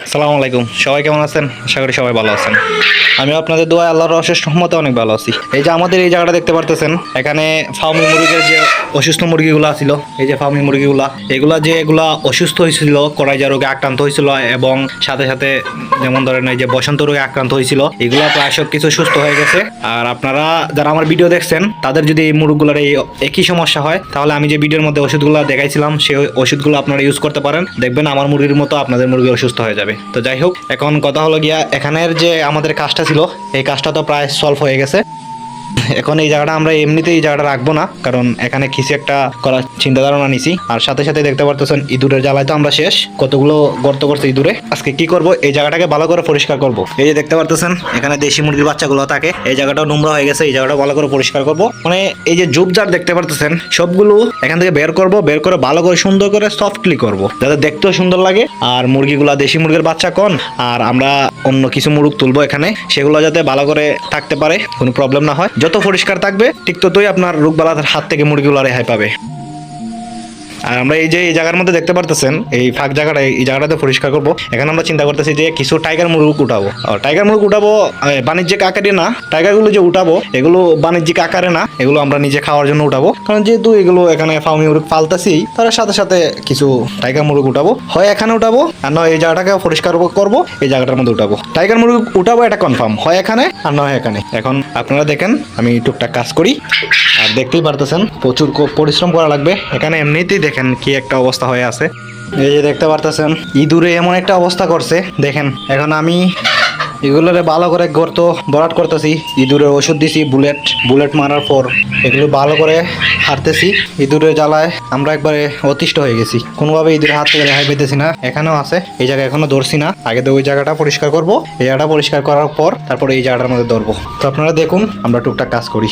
আসসালামু আলাইকুম। সবাই কেমন আছেন? আশা করি সবাই ভালো আছেন। আমি আপনাদের দোয়া আল্লাহর অশেষ রহমতে অনেক ভালো আছি। এই যে আমাদের এই জায়গাটা দেখতে পারতেছেন, এখানে ফার্মি মুরগির যে অসুস্থ মুরগিগুলো ছিল, এই যে ফার্মি মুরগিগুলা, এগুলা যে এগুলা অসুস্থ হয়েছিল কড়াইজা রোগে আক্রান্ত হয়েছিল এবং সাথে সাথে যেমন ধরেন এই যে বসন্ত রোগে আক্রান্ত হয়েছিল, এগুলা প্রায় সব কিছু সুস্থ হয়ে গেছে। আর আপনারা যারা আমার ভিডিও দেখছেন, তাদের যদি এই মুরগগুলোর এই একই সমস্যা হয়, তাহলে আমি যে ভিডিওর মধ্যে ওষুধগুলো দেখাইছিলাম, সেই ওষুধগুলো আপনারা ইউজ করতে পারেন। দেখবেন আমার মুরগির মতো আপনাদের মুরগি অসুস্থ হয়ে যাবে। তো যাই হোক, এখন কথা হলো গিয়া এখানের যে আমাদের কাজটা ছিল, এই কাজটা তো প্রায় সলভ হয়ে গেছে। এখন এই জায়গাটা আমরা এমনিতে এই জায়গাটা রাখব না, কারণ এখানে কিছু একটা করার চিন্তা ধারণা নিছি। আর সাথে সাথে দেখতে পারতেছেন, ইঁদুরের জ্বালায় তো আমরা শেষ, কতগুলো গর্ত করছে ইঁদুরে। আজকে কি করব? এই জায়গাটাকে ভালো করে পরিষ্কার করব। এই যে দেখতে পারতেছেন, এখানে দেশি মুরগির বাচ্চাগুলো থাকে। এই জায়গাটাও নোংরা হয়ে গেছে, এই জায়গাটা ভালো করে পরিষ্কার করব। মানে এই যে জুবজার দেখতে পারতেছেন, সবগুলো এখান থেকে বের করব, বের করে ভালো করে সুন্দর করে সফটলি করব, যাতে দেখতেও সুন্দর লাগে। আর মুরগিগুলা দেশি মুরগির বাচ্চা কন? আর আমরা অন্য কিছু মুরগ তুলবো এখানে, সেগুলো যাতে ভালো করে থাকতে পারে, কোনো প্রবলেম না হয়। যত পরিষ্কার থাকবে ঠিক ততই আপনার রোগবালাদের হাত থেকে মুরগিগুলো রেহাই পাবে। আর আমরা এই যে এই জায়গার মধ্যে দেখতে পারতেছেন, এই ফাঁক জায়গাটা, এই জায়গাটাতে পরিষ্কার করব। এখানে আমরা চিন্তা করতেছি যে কিছু টাইগার মুরগ উঠাবো। টাইগার মুরগ উঠাবো বাণিজ্যিক আকারে না, টাইগারগুলো যে উঠাবো, এগুলো বাণিজ্যিক আকারে না, এগুলো আমরা নিজে খাওয়ার জন্য উঠাবো। কারণ যেহেতু এগুলো এখানে ফার্মি মুরগ পালতাছি, তার সাথে সাথে কিছু টাইগার মুরগ উঠাবো। হয় এখানে উঠাবো, আর নয় এই জায়গাটাকে পরিষ্কার করব, এই জায়গাটার মধ্যে উঠাবো। টাইগার মুরগ উঠাবো, এটা কনফার্ম হয় এখানে আর নয় এখানে। এখন আপনারা দেখেন, আমি টুকটাক কাজ করি। দেখতেই পারতেছেন, প্রচুর পরিশ্রম করা লাগবে। এখানে এমনিতেই দেখেন কি একটা অবস্থা হয়ে আছে। এই যে দেখতে পারতেছেন, ইঁদুরে এমন একটা অবস্থা করছে। দেখেন, এখন আমি এগুলোরে ভালো করে গর্ত ভরাট করতেছি। ইঁদুরের ওষুধ দিছি, বুলেট বুলেট মারার পর এগুলো ভালো করে হারতেছি ইঁদুরের জ্বালায় আমরা একবারে অতিষ্ঠ হয়ে গেছি। কোনোভাবে ইঁদুরের হাত থেকে রেহাই পেতেছি না। এখানেও আছে, এই জায়গা এখনও ধরছি না। আগে তো ওই জায়গাটা পরিষ্কার করব। এই জায়গাটা পরিষ্কার করার পর তারপরে এই জায়গাটার মধ্যে ধরবো। তো আপনারা দেখুন, আমরা টুকটাক কাজ করি।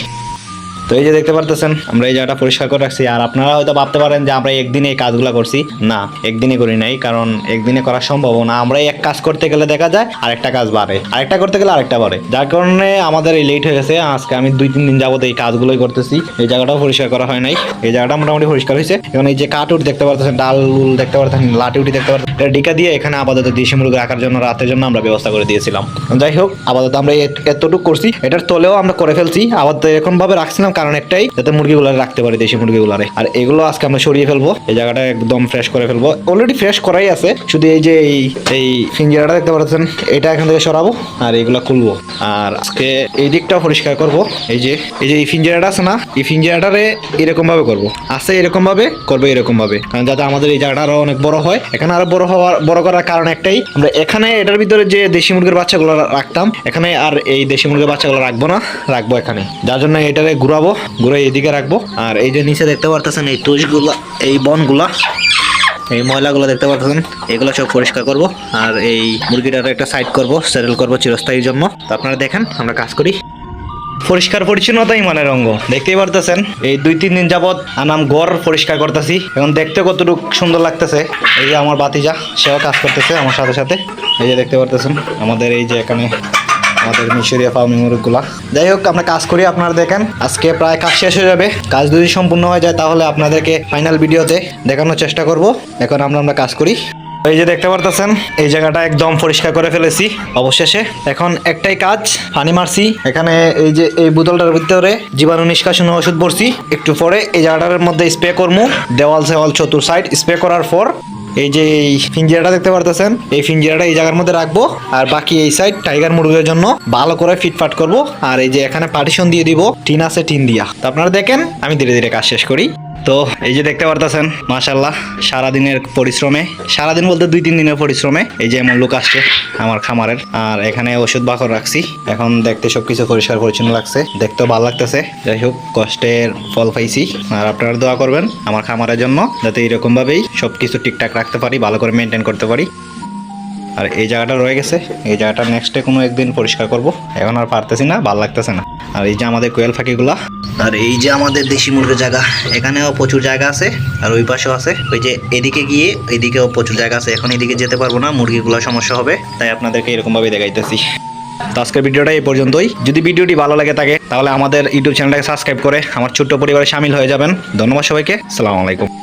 তো এই যে দেখতে পারতেছেন, আমরা এই জায়গাটা পরিষ্কার করে রাখছি। আর আপনারা হয়তো ভাবতে পারেন যে আমরা একদিনে এই কাজগুলো করছি। না, একদিনে করি নাই, কারণ একদিনে করা সম্ভব না। আমরা এক কাজ করতে গেলে দেখা যায় আরেকটা কাজ বাড়ে। আরেকটা করতে গেলে আরেকটা বাড়ে। যার কারণে আমাদের এই লেট হয়ে গেছে। আজকে আমি দুই, তিন দিন যাবত এই কাজগুলোই করতেছি। এই জায়গাটাও পরিষ্কার করা হয় নাই। এই জায়গাটা মোটামুটি পরিষ্কার হয়েছে। এবং এই যে কাটুট দেখতে পারতেছেন, ডাল উল দেখতে পারতেছেন লাটিউটি দেখতে পারতেন এটা ডিকা দিয়ে এখানে আপাতত দেশি মুরগি রাখার জন্য, রাতের জন্য আমরা ব্যবস্থা করে দিয়েছিলাম। যাই হোক, আপাতত আমরা এতটুকু করছি। এটার তলেও আমরা করে ফেলছি। আপাতত এরকম ভাবে রাখছিলাম কারণ একটাই, যাতে মুরগিগুলো রাখতে পারি দেশি মুরগিগুলারে। আর এগুলো আজকে আমরা সরিয়ে ফেলব, এই জায়গাটা একদম ফ্রেশ করে ফেলব। অলরেডি ফ্রেশ করাই আছে, শুধু এই যে এই ফিঞ্জিরাটা দেখতে পাচ্ছেন, এটা এখান থেকে সরাবো আর এগুলো খুলবো। আর আজকে এই দিকটাও পরিষ্কার করব, এই যে এই যে এই ফিঞ্জিরাটা আছে না, এই ফিঞ্জিরাটারে এরকম ভাবে করব। আছে এরকম ভাবে করব এরকম ভাবে কারণ যাতে আমাদের এই জায়গাটা আরও অনেক বড় হয়, এখানে আরও বড় হওয়ার, বড় করার কারণ একটাই, আমরা এখানে এটার ভিতরে যে দেশি মুরগির বাচ্চাগুলো রাখতাম, এখানে আর এই দেশি মুরগির বাচ্চাগুলো রাখব না, রাখব এখানে। যার জন্য এটারে ঘুরাবো ঘুরে এইদিকে রাখব। আর এই যে নিচে দেখতে পারতেছেন এই তুষগুলা, এই বনগুলা, এই ময়লাগুলো দেখতে পাচ্ছেন এগুলো সব পরিষ্কার করব। আর এই মুরগিটার একটা সাইড করব সেটেল করব চিরস্থায়ীর জন্য। তো আপনারা দেখেন, আমরা কাজ করি। পরিষ্কার পরিচ্ছন্নতাই মানে রঙ্গ দেখতেই পারতেছেন, এই দুই তিন দিন যাবত আনাম গড় পরিষ্কার করতেছি। এখন দেখতে কতটুকু সুন্দর লাগতেছে। এই যে আমার বাতিজা সেও কাজ করতেছে আমার সাথে সাথে। এই যে দেখতে পারতেছেন, আমাদের এই যে এখানে আমাদের মিশরীয় ফার্মিং মুরগগুলা। যাই হোক, আমরা কাজ করি আপনারা দেখেন। আজকে প্রায় কাজ শেষ হয়ে যাবে। কাজ যদি সম্পূর্ণ হয়ে যায়, তাহলে আপনাদেরকে ফাইনাল ভিডিওতে দেখানোর চেষ্টা করব। এখন আমরা আমরা কাজ করি। এই যে দেখতে পারতেছেন, এই জায়গাটা একদম পরিষ্কার করে ফেলেছি অবশেষে। এখন একটাই কাজ, পানি মারছি। এখানে এই যে, এই বোতলটার ভিতরে জীবাণু নিষ্কাশন ওষুধ ভরছি। একটু পরে এই জায়গাটার মধ্যে স্প্রে করব দেওয়াল সেওয়াল চতুর সাইড স্প্রে করার পর এই যে এই ফিঞ্জিরাটা দেখতে পারতেছেন, এই ফিঞ্জিরাটা এই জায়গার মধ্যে রাখব, আর বাকি এই সাইড টাইগার মুরগির জন্য ভালো করে ফিটফাট করব, আর এই যে এখানে পার্টিশন দিয়ে দিব, টিন আছে টিন দিয়া। তো আপনারা দেখেন, আমি ধীরে ধীরে কাজ শেষ করি। তো এই যে দেখতে পারতেছেন মাশাল্লাহ সারাদিনের পরিশ্রমে, সারাদিন বলতে দুই তিন দিনের পরিশ্রমে এই যে এমন লোক আসছে আমার খামারের। আর এখানে ওষুধ বাকর রাখছি, এখন দেখতে সবকিছু পরিষ্কার পরিচ্ছন্ন লাগছে, দেখতেও ভালো লাগতেছে। যাই হোক, কষ্টের ফল পাইছি, আর আপনারা দোয়া করবেন আমার খামারের জন্য, যাতে এরকম ভাবেই সবকিছু ঠিকঠাক রাখতে পারি, ভালো করে মেনটেন করতে পারি। আর এই জায়গাটা রয়ে গেছে, এই জায়গাটা নেক্সট নেক্সটে কোনো একদিন পরিষ্কার করব, এখন আর পারতেছি না, ভালো লাগতেছে না। আর এই যে আমাদের কোয়েল ফাঁকিগুলা আর এই যে আমাদের দেশি মুরগির জায়গা, এখানেও প্রচুর জায়গা আছে, আর ওই পাশেও আছে। ওই যে এদিকে গিয়ে, এদিকেও প্রচুর জায়গা আছে। এখন এদিকে যেতে পারব না, মুরগিগুলো সমস্যা হবে, তাই আপনাদেরকে এরকমভাবে দেখাইতেছি। তো আজকের ভিডিওটা এই পর্যন্তই। যদি ভিডিওটি ভালো লাগে থাকে, তাহলে আমাদের ইউটিউব চ্যানেলটাকে সাবস্ক্রাইব করে আমার ছোট্ট পরিবারে সামিল হয়ে যাবেন। ধন্যবাদ সবাইকে। সালামু আলাইকুম।